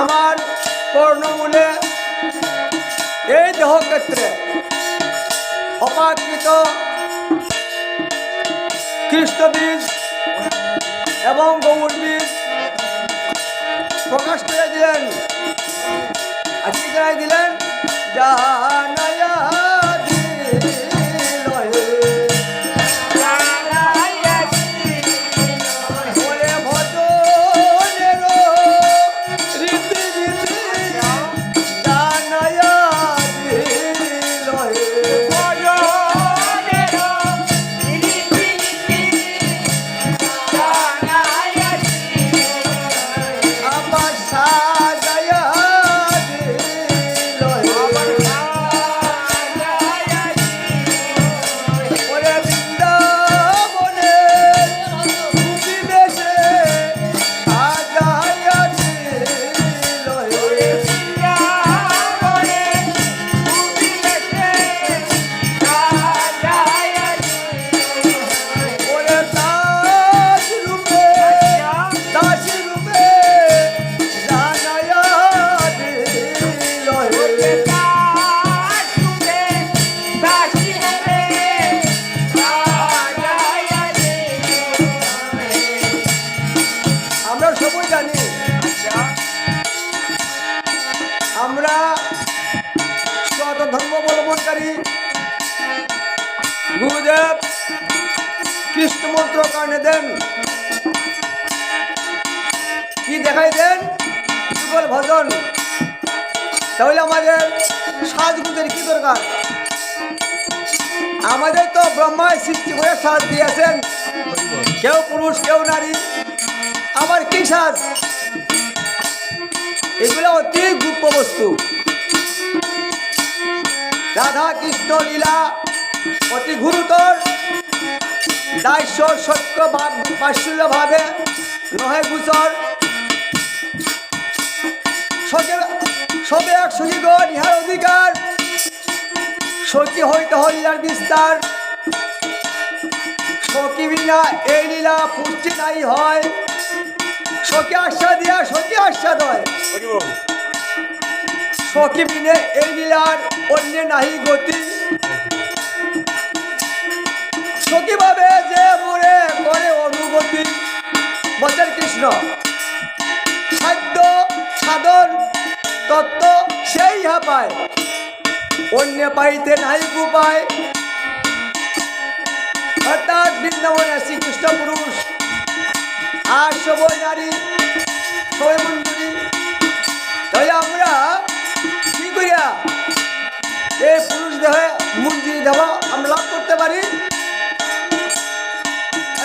আমার কর্ণমূলে এই দেহ ক্ষেত্রে অপাকৃত কৃষ্ণ বীজ এবং গৌর বীজ প্রকাশ করে দিলেন। আজকে দিলেন? জানায়া অবলম্বনকারী গুরুদেব কৃষ্ণ মন্ত্র কারণে দেন। কি দেখাই দেন? যুগল ভজন। তাহলে আমাদের সাজগুজের কি দরকার? আমাদের তো ব্রহ্মায় সৃষ্টি করে সাজ দিয়েছেন। কেউ পুরুষ, কেউ নারী। আবার কি সাজ? এগুলো অতি গুপ্ত বস্তু। রাধা কৃষ্ণ লীলা অতি গুরুতর। দাস্য সত্য ভাবে নহে গুচর সবে এক সখীগণ ইহার অধিকার। সখী হইতে হইলার বিস্তার। সখী বিনা এই লীলা পুষ্টি নাই হয়। সখী আশ্বাদ দিয়া সখী আশ্বাদ হয়। সখী বিনে এই লীলার অন্য নাহি গতি। সখী ভাবে যে মোরে করে অনুগতি বচন কৃষ্ণ। খাদ্য সাধন, তত্ত্ব সেই ইহা পায়। অন্য পাইতে নাই উপায়। অর্থাৎ বৃন্দাবনে শ্রীকৃষ্ণ পুরুষ, আর সবই নারী, সবই মন্ডলী তাহলে আমরা এই পুরুষ দেহে মঞ্জুরি দেওয়া আমরা লাভ করতে পারি।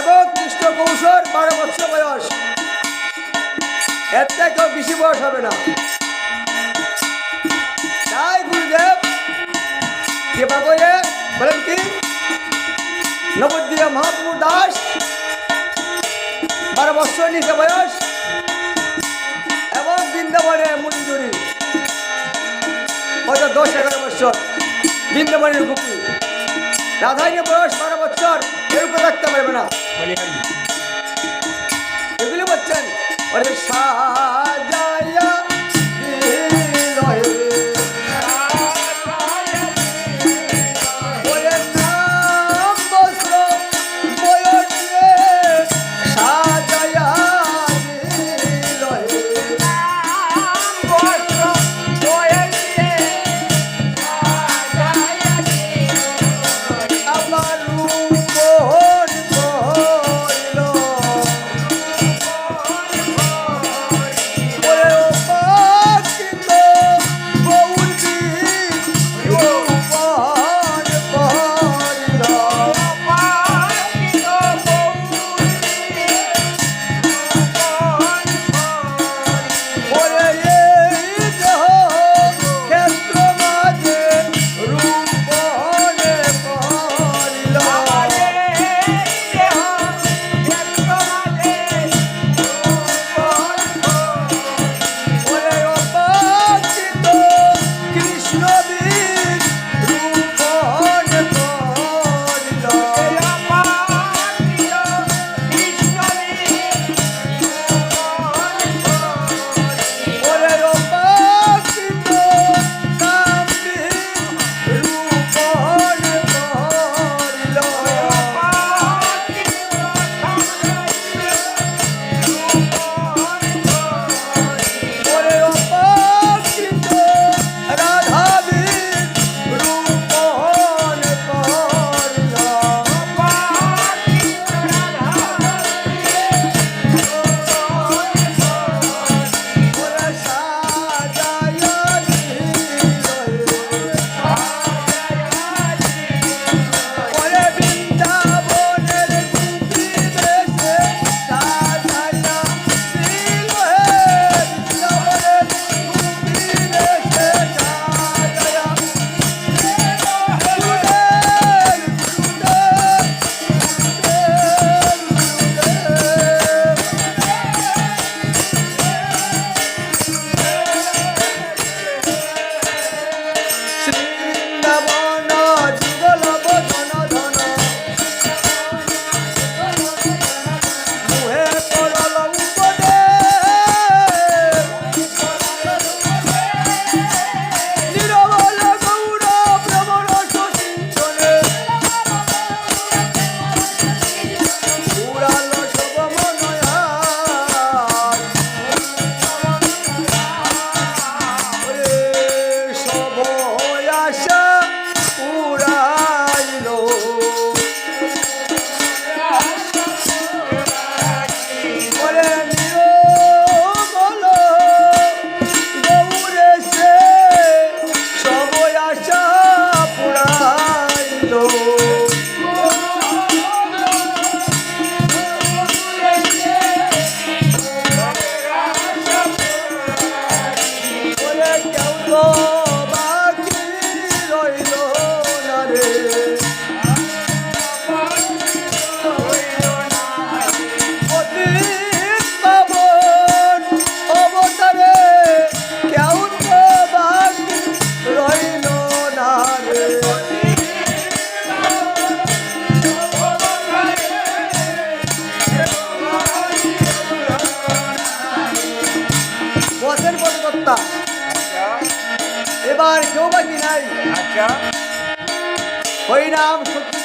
এবং কৃষ্ণ কৌশল বারো বছর বয়স। এর থেকেও বেশি বয়স হবে না। তাই গুরুদেব, কৃপা করে বলেন কি? নবদ্বীপ মহাপ্রভু দাস, বারো বছর নিচে বয়স এবং বৃন্দাবনে মঞ্জুরি হয়তো দশ এগারো বছর বৃন্দাবনের গুপি। রাধাই বয়স বারো বছর কেউ থাকতে পারবে না। এগুলো বলছেন ওরে সাজায়া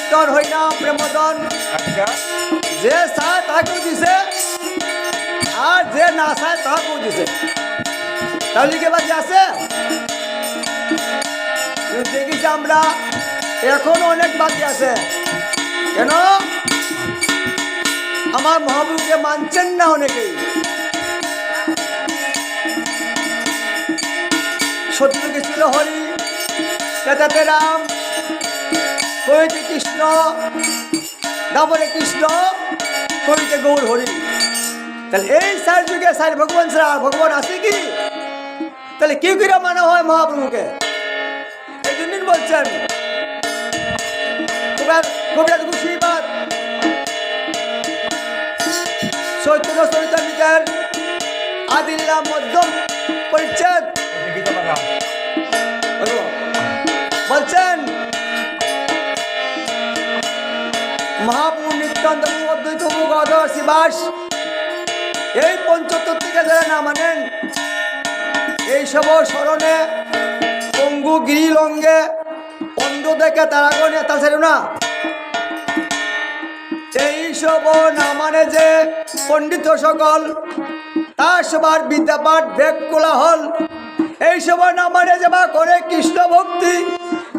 হরিনাম সত্যিত্তর হরিনাম প্রেমদন। আচ্ছা। যে চায় তাকেও দিছে আর যে না চায় তাকেও দিছে। তাহলে কি বাকি আছে? দেখিছি আমরা এখনও অনেক বাকি আছে। কেন? আমার মহাপ্রভুকে মানছেন না অনেকেই। শত্রুকে ছিল হরি রাম কৃষ্ণ তারপরে কৃষ্ণ কইতে গৌর হরি। তাহলে এই চার যুগে চার ভগবান ছাড়া আর ভগবান আছে কি? তাহলে কি করে মানা হয় মহাপ্রভুকে? এই জন্যই বলছেন কবিরাজ কবিরাজ মুর্শিদাবাদ চৈতন্য চরিতামিতের আদিল্লা মধ্যম এই পঞ্চত্তর থেকে যারা না মানেন এইসব স্মরণে পঙ্গু গিরিলঙ্গে অন্ধ দেখে তারা গণে তা ছিল না। এইসব না মানে যে পণ্ডিত সকল তার সবার বিদ্যাপাঠ বেগ কোলাহল। এইসব না মানে যে বা করে কৃষ্ণ ভক্তি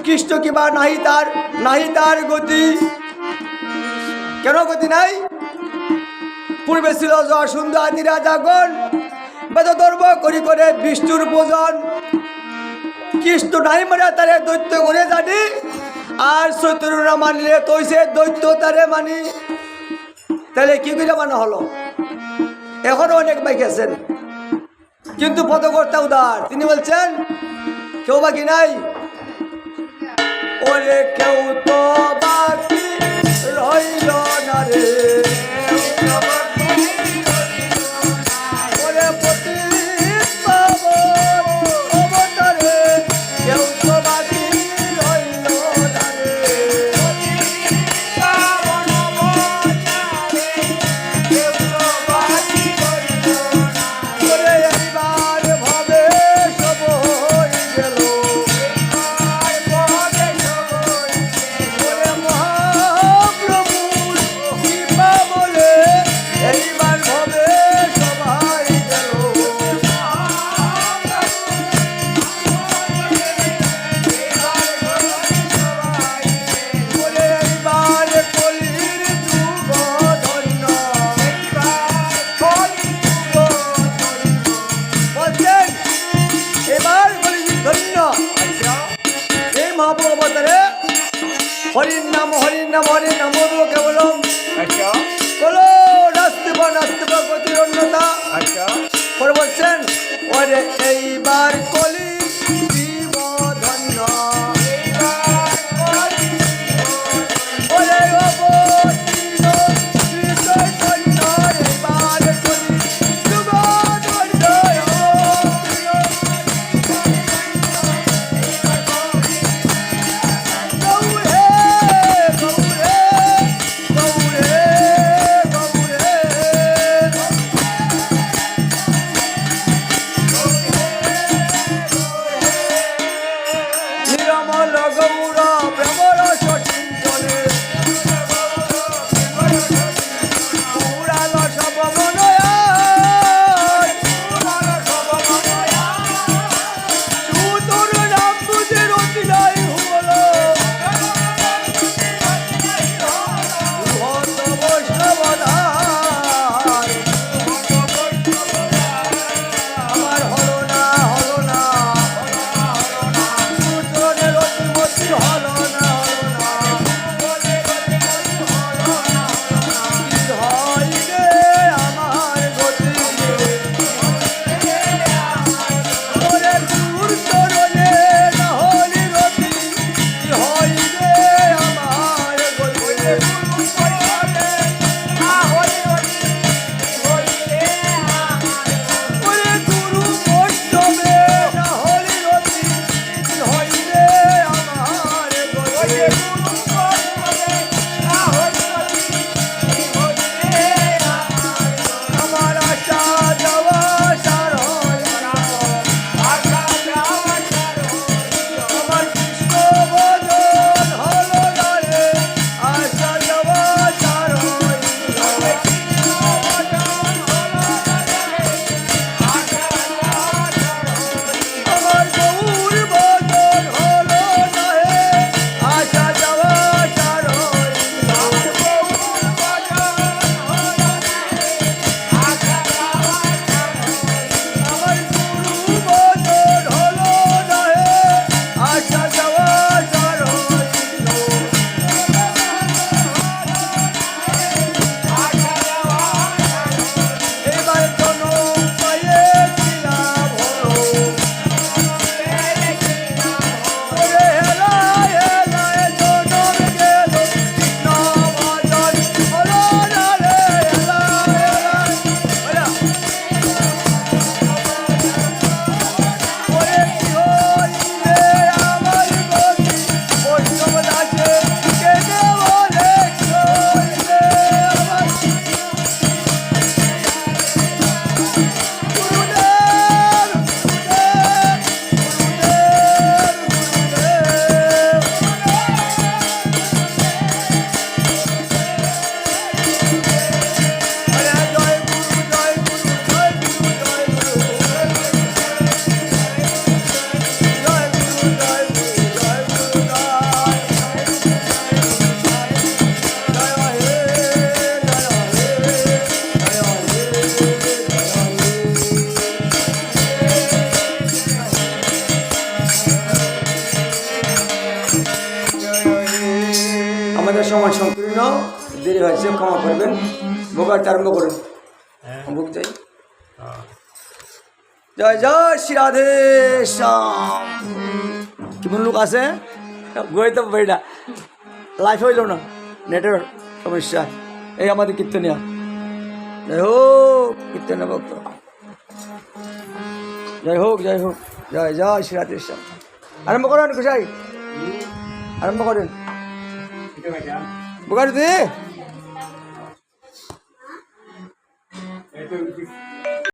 কৃষ্ণ কিবা নাহি তার নাহি তার গতি। কেন গতি নাই? পূর্বে ছিল যা সুন্দর আদি রাজাগণ বেদ ধর্ম করি করে বিষ্ণুর পূজন কৃষ্ণ নাই মানে তারে দৈত্য করে জানি। আর চৈতন্য না মানলে তৈছে দৈত্য তারে মানি। তাহলে কি করে মানা হলো? এখনও অনেক বাইক আছেন। কিন্তু পদকর্তা উদার। তিনি বলছেন, কেউ বাকি নাই? ওরে কেউ তো বাকি রইল না রে। হয়েছে ক্ষমা করবেন। ভোগার আরম্ভ করুন। হ্যাঁ। ভোগ যাই হ্যাঁ। জয় জয় শ্রী রাধে শ্যাম। কেমন লোক আছে? গই তো বেটা লাইফ হইল না। নেটের সমস্যা। এই আমাদের কীর্তনিয়া। জয় হোক কীর্তনিয়া ভক্ত। জয় হোক জয় হোক। জয় জয় শ্রী রাধে শ্যাম। আরম্ভ করেন কুসাই। আরম্ভ করেন। বোকার 对不起。